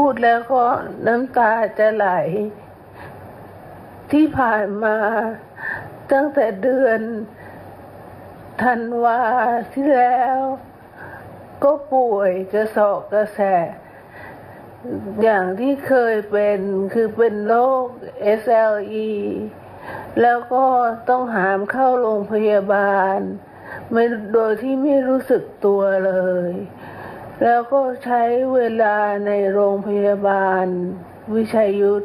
พูดแล้วก็น้ำตาจะไหล ที่ผ่านมาตั้งแต่เดือนธันวาที่แล้ว ก็ป่วยกระสอบกระแส อย่างที่เคยเป็นคือเป็นโรค SLE แล้วก็ต้องหามเข้าโรงพยาบาลไม่โดยที่ไม่รู้สึกตัวเลย แล้วก็ใช้เวลาในโรงพยาบาล วิชัยยุทธ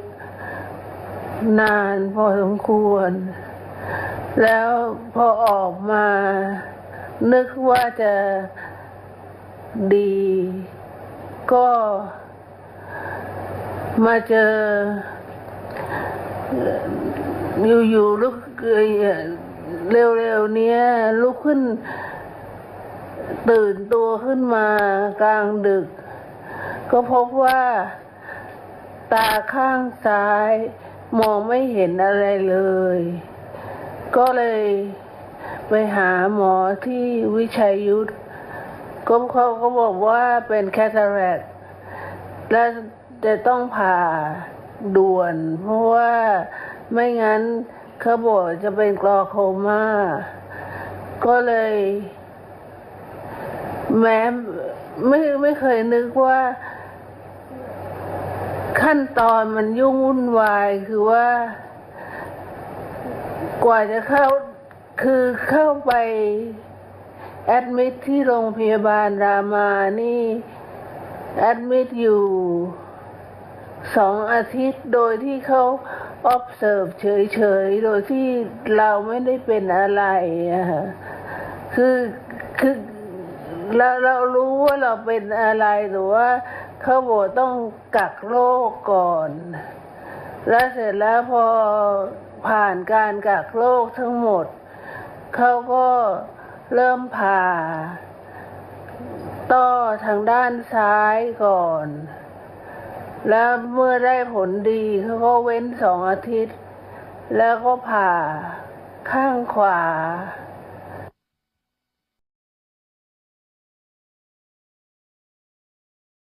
นานพอสมควร แล้วพอออกมา นึกว่าจะดี ก็มาเจอ อยู่ๆลุกเร็วๆเนี้ยลุกขึ้น ตื่นตัวขึ้นมากลางดึก ก็พบว่า ตาข้างซ้าย มองไม่เห็นอะไรเลย ก็เลยไปหาหมอที่วิชัยยุทธก็เขาก็บอกว่าเป็นแคทาแรกและจะต้องผ่าด่วน เพราะว่าไม่งั้นเขาบอกจะเป็นกลอโคม่าก็เลย แม้ไม่ไม่เคยนึกว่า ขั้นตอนมันยุ่งวุ่นวายคือว่า กว่าจะเข้าคือเข้าไป แอดมิดที่โรงพยาบาลรามานี่ แอดมิดอยู่สองอาทิตย์โดยที่เขา observe เฉยๆ โดยที่เราไม่ได้เป็นอะไรอะคือคือ เราเรารู้ว่าเราเป็นอะไรหรือว่าเขาบอกต้องกักโรคก่อน แล้วเสร็จแล้วพอผ่านการกักโรคทั้งหมด เขาก็เริ่มผ่า ต้อทางด้านซ้ายก่อน แล้วเมื่อได้ผลดีเขาก็เว้นสองอาทิตย์ แล้วก็ผ่าข้างขวา